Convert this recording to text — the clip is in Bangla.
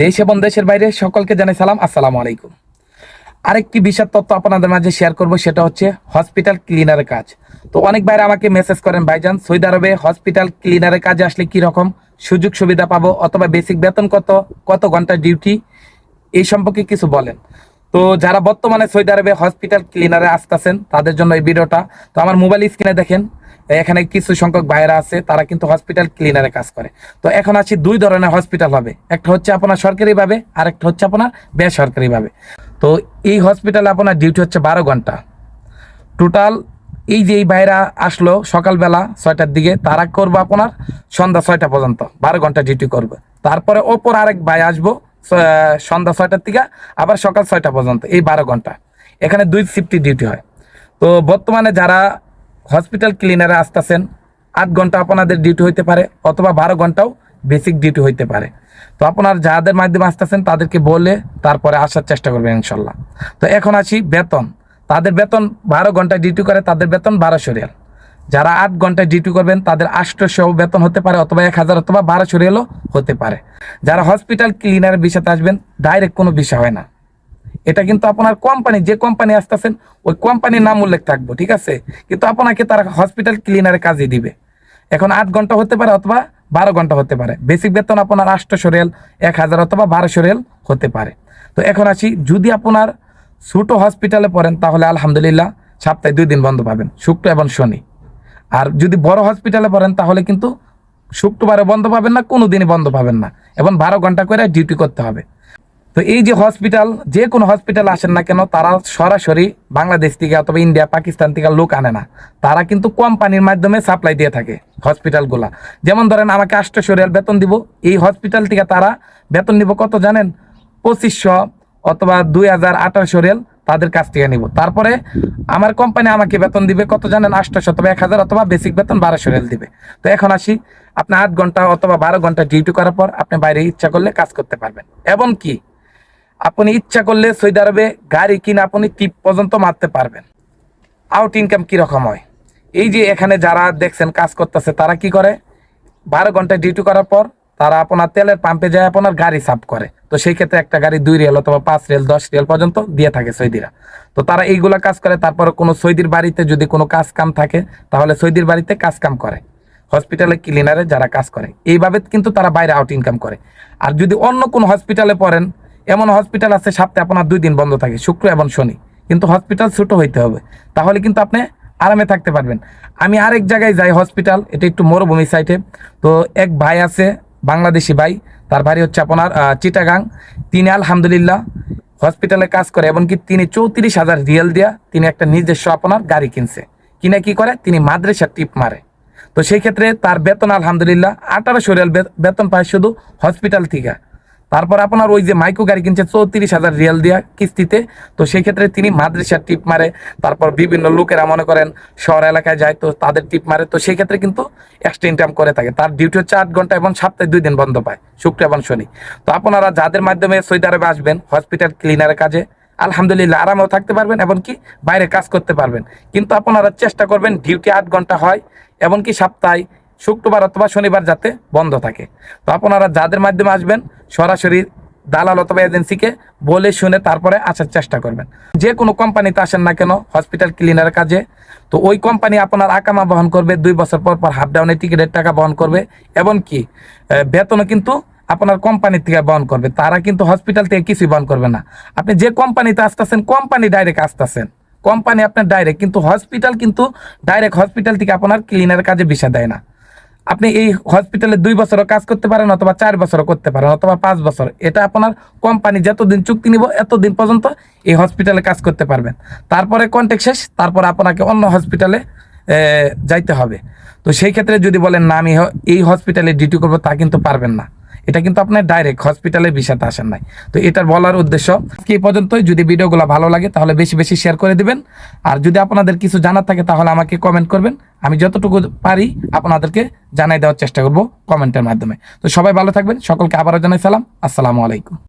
দেশ এবং দেশের বাইরে সকলকে জানাই সালাম, আসসালামু আলাইকুম। আরেকটি বিষয় তথ্য আপনাদের মাঝে শেয়ার করব, সেটা হচ্ছে হসপিটাল ক্লিনারের কাজ। তো অনেক বাইরে আমাকে মেসেজ করেন, ভাইজান, সৌদি আরবে হসপিটাল ক্লিনারের কাজে আসলে কি রকম? সুযোগ সুবিধা পাবো? অথবা বেসিক বেতন কত? কত ঘণ্টা ডিউটি এই সম্পর্কে কিছু বলেন। তো যারা বর্তমানে সৌদি আরবে হসপিটাল ক্লিনারে আসতেছেন, তাদের জন্য এই ভিডিওটা। তো আমার মোবাইল স্ক্রিনে দেখেন, এখানে কিছু সংখ্যক ভাইয়েরা আছে, তারা কিন্তু হসপিটাল ক্লিনারে কাজ করে। তো এখন আছি দুই ধরনের হসপিটাল হবে। একটা হচ্ছে আপনার সরকারিভাবে আর একটা হচ্ছে আপনার বেসরকারিভাবে। তো এই হসপিটালে আপনার ডিউটি হচ্ছে বারো ঘণ্টা। টোটাল এই যে এই ভাইরা আসলো সকালবেলা ছয়টার দিকে, তারা করব আপনার সন্ধ্যা ছয়টা পর্যন্ত। বারো ঘণ্টা ডিউটি করবে। তারপরে ওপর আরেক ভাই আসব সন্ধ্যা ছয়টার থেকে আবার সকাল ছয়টা পর্যন্ত, এই বারো ঘণ্টা। এখানে দুই শিফটি ডিউটি হয়। তো বর্তমানে যারা হসপিটাল ক্লিনারে আসতেছেন, আট ঘণ্টা আপনাদের ডিউটি হইতে পারে, অথবা বারো ঘন্টাও বেসিক ডিউটি হইতে পারে। তো আপনার যাদের মাধ্যমে আসতেছেন, তাদেরকে বলে তারপরে আসার চেষ্টা করবেন ইনশাল্লাহ। তো এখন আসি বেতন। তাদের বেতন বারো ঘণ্টা ডিউটি করে, তাদের বেতন বারোশো রিয়াল। যারা আট ঘন্টায় ডিউটি করবেন, তাদের আটশোশো বেতন হতে পারে অথবা এক হাজার অথবা বারোশো রেলও হতে পারে। যারা হসপিটাল ক্লিনারের বিষয়তে আসবেন ডাইরেক্ট কোনো বিষয় হয় না। এটা কিন্তু আপনার কোম্পানি যে কোম্পানি আসতেছেন, ওই কোম্পানির নাম উল্লেখ থাকব, ঠিক আছে? কিন্তু আপনাকে তারা হসপিটাল ক্লিনারের কাজে দিবে। এখন আট ঘণ্টা হতে পারে অথবা বারো ঘণ্টা হতে পারে। বেসিক বেতন আপনার আটশো রেল, এক হাজার অথবা বারোশো রেল হতে পারে। তো এখন আসি, যদি আপনার ছোটো হসপিটালে পড়েন, তাহলে আলহামদুলিল্লাহ সপ্তাহে দুই দিন বন্ধ পাবেন, শুক্র এবং শনি। আর যদি বড় হসপিটালে পড়েন, তাহলে কিন্তু শুক্রবারে বন্ধ পাবেন না কোনো দিনই বন্ধ পাবেন না। এবং বারো ঘণ্টা করে ডিউটি করতে হবে। তো এই যে হসপিটাল যে কোনো হসপিটাল আসেন না কেন, তারা সরাসরি বাংলাদেশ থেকে অথবা ইন্ডিয়া পাকিস্তান থেকে লোক আনে না। তারা কিন্তু কোম্পানির মাধ্যমে সাপ্লাই দিয়ে থাকে হসপিটালগুলা যেমন ধরেন, আমাকে আটশো রিয়াল বেতন দিব। এই হসপিটাল থেকে তারা বেতন নিব কত জানেন? পঁচিশশো অথবা দুই হাজার আঠারোশো রিয়াল। তাদের কাছ থেকে নিব। তারপরে আমার কোম্পানি আমাকে বেতন দিবে, কত জানেন, আটশো অথবা এক হাজার অথবা বেসিক বেতন বারোশো রিয়াল দিবে। তো এখন আসি, আপনি আট ঘণ্টা অথবা বারো ঘণ্টা ডিউটি করার পর আপনি বাইরে ইচ্ছা করলে কাজ করতে পারবেন। এবং কি, আপনি ইচ্ছা করলে সৌদি আরবে গাড়ি কিনে আপনি টিপ পর্যন্ত মারতে পারবেন। আউট ইনকাম কীরকম হয়? এই যে এখানে যারা দেখছেন কাজ করতেছে, তারা কি করে? বারো ঘণ্টা ডিউটি করার পর তারা আপনার তেলের পাম্পে যায়, আপনার গাড়ি সাফ করে। তো সেই ক্ষেত্রে একটা গাড়ি দুই রেল অথবা পাঁচ রেল দশ রেল পর্যন্ত দিয়ে থাকে সৌদিরা। তো তারা এইগুলা কাজ করে, তারপর কোনো সৌদির বাড়িতে যদি কোনো কাজ কাম থাকে, তাহলে সৌদির বাড়িতে কাজ কাম করে। হসপিটালে ক্লিনারে যারা কাজ করে। এইভাবে কিন্তু তারা বাইরে আউট ইনকাম করে। আর যদি অন্য কোনো হসপিটালে পড়েন, এমন হসপিটাল আছে, সপ্তাহে আপনার দুই দিন বন্ধ থাকে, শুক্র এবং শনি। কিন্তু হসপিটাল ছোটো হইতে হবে। তাহলে কিন্তু আপনি আরামে থাকতে পারবেন। আমি আরেক জায়গায় যাই হসপিটাল এটা একটু মরুভূমি সাইটে তো এক ভাই আছে বাংলাদেশি ভাই, তার বাড়ি হচ্ছে আপনার চিটাগাং। তিনি আলহামদুলিল্লাহ হসপিটালে কাজ করে, এমনকি তিনি চৌত্রিশ হাজার রিয়েল দিয়া তিনি একটা নিজস্ব আপনার গাড়ি কিনছে। কিনে কি করে? তিনি মাদ্রাসা টিপ মারে। তো সেই ক্ষেত্রে তার বেতন আলহামদুলিল্লাহ আঠারোশো রিয়াল বেতন পায় শুধু হসপিটাল থেকে। তারপর আপনার ওই যে মাইক্রো গাড়ি কিনছে, চৌত্রিশ হাজার রিয়াল দিয়া কিস্তিতে। তো সেই ক্ষেত্রে তিনি মাদ্রাসার টিপ মারে, তারপর বিভিন্ন লোকেরা মনে করেন শহর এলাকায় যায়, তো তাদের টিপ মারে। তো সেই ক্ষেত্রে কিন্তু এক্সট্রা ইনকাম করে থাকে। তার ডিউটি হচ্ছে আট ঘণ্টা এবং সপ্তাহে দুই দিন বন্ধ পায়, শুক্র এবং শনি। তো আপনারা যাদের মাধ্যমে সৌদি আরবে আসবেন হসপিটাল ক্লিনারের কাজে, আলহামদুলিল্লাহ আরামেও থাকতে পারবেন এমনকি বাইরে কাজ করতে পারবেন। কিন্তু আপনারা চেষ্টা করবেন ডিউটি আট ঘণ্টা হয় এমনকি সপ্তাহে শুক্রবার অথবা শনিবার যাতে বন্ধ থাকে। তো আপনারা যাদের মাধ্যমে আসবেন, সরাসরি দালাল অথবা এজেন্সিকে বলে শুনে তারপরে আসার চেষ্টা করবেন। যে কোনো কোম্পানিতে আসেন না কেন, হসপিটাল ক্লিনারের কাজে। তো ওই কোম্পানি আপনার আকামা বহন করবে, দুই বছর পর পর হাফ ডাউনের টিকিটের টাকা বহন করবে। এবং কি বেতনও কিন্তু আপনার কোম্পানির থেকে বহন করবে। তারা কিন্তু হসপিটাল থেকে কিছুই বহন করবে না। আপনি যে কোম্পানিতে আসতেছেন, কোম্পানি ডাইরেক্ট আসতেছেন। কোম্পানি আপনার ডাইরেক্ট কিন্তু হসপিটাল কিন্তু ডাইরেক্ট হসপিটাল থেকে আপনার ক্লিনারের কাজে বিষা দেয় না। আপনি এই হসপিটালে দুই বছরও কাজ করতে পারেন অথবা চার বছরও করতে পারেন অথবা পাঁচ বছর। এটা আপনার কোম্পানি যতদিন চুক্তি নিব, এতদিন পর্যন্ত এই হসপিটালে কাজ করতে পারবেন। তারপরে কন্ট্যাক্ট শেষ, তারপর আপনাকে অন্য হসপিটালে যাইতে হবে। তো সেই ক্ষেত্রে যদি বলেন, না, আমি এই হসপিটালে ডিউটি করব, তা কিন্তু পারবেন না। এটা কিন্তু আপনার ডাইরেক্ট হসপিটালে বিষাতে আসেন নাই। তো এটার বলার উদ্দেশ্য কি পর্যন্তই। যদি ভিডিওগুলো ভালো লাগে, তাহলে বেশি বেশি শেয়ার করে দিবেন। আর যদি আপনাদের কিছু জানার থাকে, তাহলে আমাকে কমেন্ট করবেন। আমি যতটুকু পারি আপনাদেরকে জানাই দেওয়ার চেষ্টা করব কমেন্টের মাধ্যমে। তো সবাই ভালো থাকবেন। সকলকে আবারও জানাই সালাম। আসসালামু আলাইকুম।